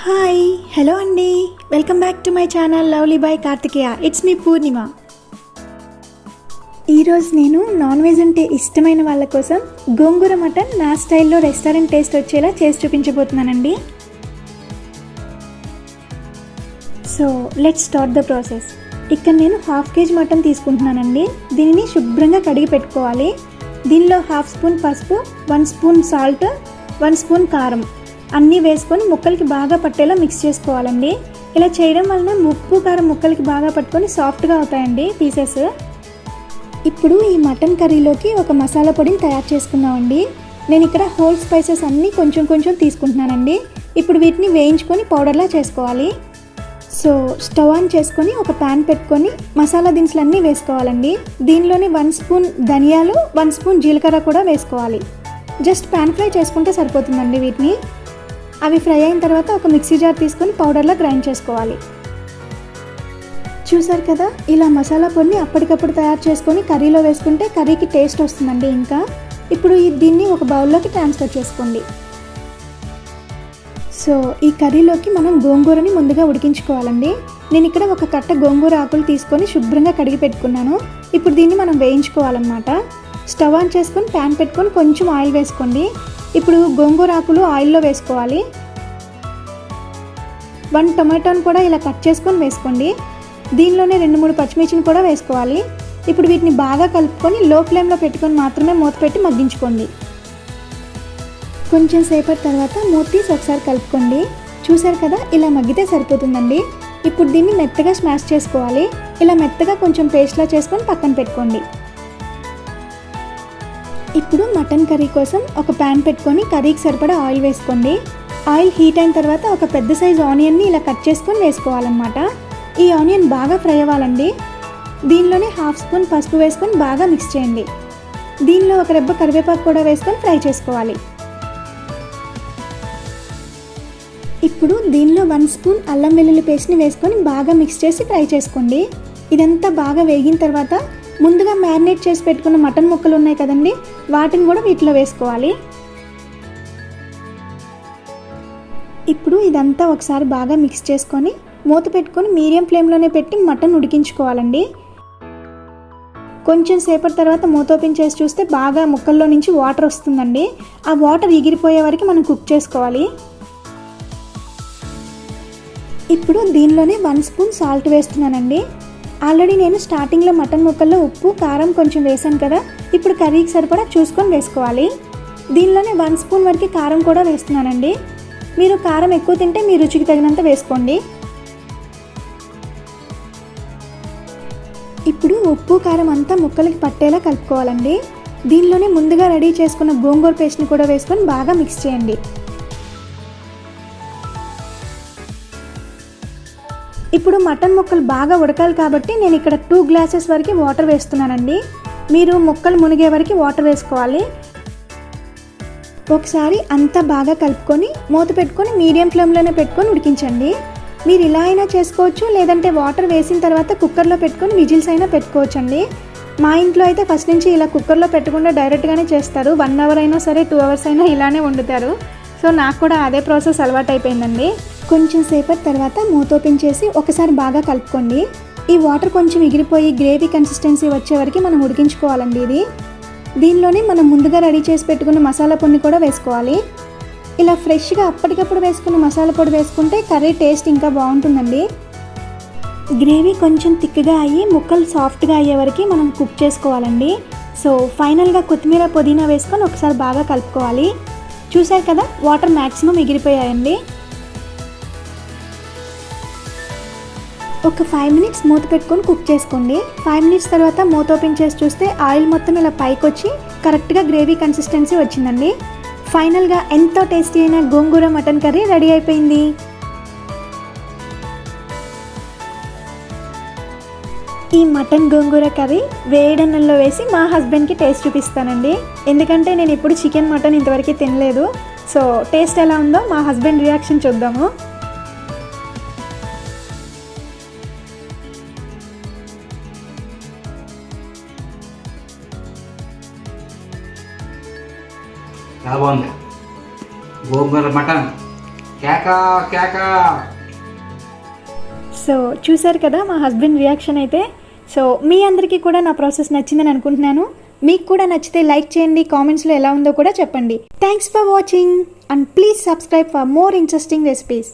Hi hello అండి. Welcome back to my channel lovely boy Karthikeya. It's me Purnima. ఈరోజు నేను non veg అంటే ఇష్టమైన వాళ్ళ కోసం గోంగూర మటన్ నా స్టైల్లో రెస్టారెంట్ టేస్ట్ వచ్చేలా చేసి చూపించబోతున్నానండి. So let's start the process ఇక్కడ నేను హాఫ్ కేజీ మటన్ తీసుకుంటున్నానండి. దీనిని శుభ్రంగా కడిగి పెట్టుకోవాలి. దీనిలో హాఫ్ స్పూన్ పసుపు one spoon salt one spoon కారం. అన్నీ వేసుకొని ముక్కలకి బాగా పట్టేలా మిక్స్ చేసుకోవాలండి. ఇలా చేయడం వలన ఉప్పు కారం ముక్కలకి బాగా పట్టుకొని సాఫ్ట్గా అవుతాయండి పీసెస్ ఇప్పుడు ఈ మటన్ కర్రీలోకి ఒక మసాలా పొడిని తయారు చేసుకుందామండి. నేను ఇక్కడ హోల్ స్పైసెస్ అన్నీ కొంచెం కొంచెం తీసుకుంటున్నానండి. ఇప్పుడు వీటిని వేయించుకొని పౌడర్లా చేసుకోవాలి. సో స్టవ్ ఆన్ చేసుకొని ఒక ప్యాన్ పెట్టుకొని మసాలా దినుసులు అన్నీ వేసుకోవాలండి. దీనిలోని వన్ స్పూన్ ధనియాలు వన్ స్పూన్ జీలకర్ర కూడా వేసుకోవాలి. జస్ట్ ప్యాన్ ఫ్రై చేసుకుంటే సరిపోతుందండి వీటిని. అవి ఫ్రై అయిన తర్వాత ఒక మిక్సీ జార్ తీసుకొని పౌడర్లో గ్రైండ్ చేసుకోవాలి. చూసారు కదా ఇలా మసాలా పొడిని అప్పటికప్పుడు తయారు చేసుకొని కర్రీలో వేసుకుంటే కర్రీకి టేస్ట్ వస్తుందండి ఇంకా. ఇప్పుడు ఈ దీన్ని ఒక బౌల్లోకి ట్రాన్స్ఫర్ చేసుకోండి. సో ఈ కర్రీలోకి మనం గోంగూరని ముందుగా ఉడికించుకోవాలండి. నేను ఇక్కడ ఒక కట్ట గోంగూర ఆకులు తీసుకొని శుభ్రంగా కడిగి పెట్టుకున్నాను. ఇప్పుడు దీన్ని మనం వేయించుకోవాలన్నమాట. స్టవ్ ఆన్ చేసుకొని ప్యాన్ పెట్టుకొని కొంచెం ఆయిల్ వేసుకోండి. ఇప్పుడు గోంగూర ఆకులు ఆయిల్లో వేసుకోవాలి. వన్ టొమాటోని కూడా ఇలా కట్ చేసుకొని వేసుకోండి. దీనిలోనే రెండు మూడు పచ్చిమిర్చిని కూడా వేసుకోవాలి. ఇప్పుడు వీటిని బాగా కలుపుకొని లో ఫ్లేమ్లో పెట్టుకొని మాత్రమే మూత పెట్టి మగ్గించుకోండి. కొంచెం సేపటి తర్వాత మూత తీసి ఒకసారి కలుపుకోండి. చూసారు కదా ఇలా మగ్గితే సరిపోతుందండి. ఇప్పుడు దీన్ని మెత్తగా స్మాష్ చేసుకోవాలి. ఇలా మెత్తగా కొంచెం పేస్ట్లా చేసుకొని పక్కన పెట్టుకోండి. ఇప్పుడు మటన్ కర్రీ కోసం ఒక ప్యాన్ పెట్టుకొని కర్రీకి సరిపడా ఆయిల్ వేసుకోండి. ఆయిల్ హీట్ అయిన తర్వాత ఒక పెద్ద సైజ్ ఆనియన్ని ఇలా కట్ చేసుకొని వేసుకోవాలన్నమాట. ఈ ఆనియన్ బాగా ఫ్రై అవ్వాలండి. దీనిలోనే హాఫ్ స్పూన్ పసుపు వేసుకొని బాగా మిక్స్ చేయండి. దీనిలో ఒక రెబ్బ కరివేపాకు కూడా వేసుకొని ఫ్రై చేసుకోవాలి. ఇప్పుడు దీనిలో వన్ స్పూన్ అల్లం వెల్లుల్లి పేస్ట్ని వేసుకొని బాగా మిక్స్ చేసి ఫ్రై చేసుకోండి. ఇదంతా బాగా వేగిన తర్వాత ముందుగా మ్యారినేట్ చేసి పెట్టుకున్న మటన్ ముక్కలు ఉన్నాయి కదండి వాటిని కూడా వీటిలో వేసుకోవాలి. ఇప్పుడు ఇదంతా ఒకసారి బాగా మిక్స్ చేసుకొని మూత పెట్టుకొని మీడియం ఫ్లేమ్లోనే పెట్టి మటన్ ఉడికించుకోవాలండి. కొంచెం సేపటి తర్వాత మూత ఓపెన్ చేసి చూస్తే బాగా ముక్కల్లో నుంచి వాటర్ వస్తుందండి. ఆ వాటర్ ఎగిరిపోయే వరకు మనం కుక్ చేసుకోవాలి. ఇప్పుడు దీనిలోనే వన్ స్పూన్ సాల్ట్ వేస్తున్నానండి. ఆల్రెడీ నేను స్టార్టింగ్లో మటన్ ముక్కల్లో ఉప్పు కారం కొంచెం వేసాను కదా. ఇప్పుడు కర్రీకి సరిపడా చూసుకొని వేసుకోవాలి. దీనిలోనే వన్ స్పూన్ వరకు కారం కూడా వేస్తున్నానండి. మీరు కారం ఎక్కువ తింటే మీ రుచికి తగినంత వేసుకోండి. ఇప్పుడు ఉప్పు కారం అంతా ముక్కలకి పట్టేలా కలుపుకోవాలండి. దీనిలోనే ముందుగా రెడీ చేసుకున్న గోంగూర పేస్ట్ని కూడా వేసుకొని బాగా మిక్స్ చేయండి. ఇప్పుడు మటన్ ముక్కలు బాగా ఉడకాలి కాబట్టి నేను ఇక్కడ టూ గ్లాసెస్ వరకు వాటర్ వేస్తున్నానండి. మీరు ముక్కలు మునిగే వరకు వాటర్ వేసుకోవాలి. ఒకసారి అంతా బాగా కలుపుకొని మూత పెట్టుకొని మీడియం ఫ్లేమ్లోనే పెట్టుకొని ఉడికించండి. మీరు ఇలా అయినా చేసుకోవచ్చు లేదంటే వాటర్ వేసిన తర్వాత కుక్కర్లో పెట్టుకొని విజిల్స్ అయినా పెట్టుకోవచ్చు అండి మా ఇంట్లో అయితే ఫస్ట్ నుంచి ఇలా కుక్కర్లో పెట్టకుండా డైరెక్ట్గానే చేస్తారు. వన్ అవర్ అయినా సరే టూ అవర్స్ అయినా ఇలానే వండుతారు. సో నాకు కూడా అదే ప్రాసెస్ అలవాటు అయిపోయిందండి కొంచెం సేపటి తర్వాత మూత ఓపెన్ చేసి ఒకసారి బాగా కలుపుకోండి. ఈ వాటర్ కొంచెం ఎగిరిపోయి గ్రేవీ కన్సిస్టెన్సీ వచ్చే వరకు మనం ఉడికించుకోవాలండి ఇది. దీనిలోనే మనం ముందుగా రెడీ చేసి పెట్టుకున్న మసాలా పొడిని కూడా వేసుకోవాలి. ఇలా ఫ్రెష్గా అప్పటికప్పుడు వేసుకున్న మసాలా పొడి వేసుకుంటే కర్రీ టేస్ట్ ఇంకా బాగుంటుందండి. గ్రేవీ కొంచెం థిక్గా అయ్యి ముక్కలు సాఫ్ట్గా అయ్యే వరకు మనం కుక్ చేసుకోవాలండి. సో ఫైనల్గా కొత్తిమీర పుదీనా వేసుకొని ఒకసారి బాగా కలుపుకోవాలి. చూశారు కదా వాటర్ మ్యాక్సిమం ఎగిరిపోయాయండి. ఒక ఫైవ్ మినిట్స్ మూత పెట్టుకొని కుక్ చేసుకోండి. ఫైవ్ మినిట్స్ తర్వాత మూత ఓపెన్ చేసి చూస్తే ఆయిల్ మొత్తం ఇలా పైకి వచ్చి కరెక్ట్గా గ్రేవీ కన్సిస్టెన్సీ వచ్చిందండి. ఫైనల్గా ఎంతో టేస్టీ అయిన గోంగూర మటన్ కర్రీ రెడీ అయిపోయింది. ఈ మటన్ గోంగూర కర్రీ వేడన్నంలో వేసి మా హస్బెండ్కి టేస్ట్ చూపిస్తానండి. ఎందుకంటే నేను ఇప్పుడు చికెన్ మటన్ ఇంతవరకు తినలేదు. సో టేస్ట్ ఎలా ఉందో మా హస్బెండ్ రియాక్షన్ చూద్దాము. చాలా బాగుంది. గోంగూర మటన్. కేకా కేకా. సో చూశారు కదా మా హస్బెండ్ రియాక్షన్ అయితే? సో మీ అందరికీ కూడా నా ప్రాసెస్ నచ్చిందని అనుకుంటున్నాను. మీకు కూడా నచ్చితే లైక్ చేయండి కామెంట్స్లో ఎలా ఉందో కూడా చెప్పండి. Thanks for watching and please subscribe for more interesting recipes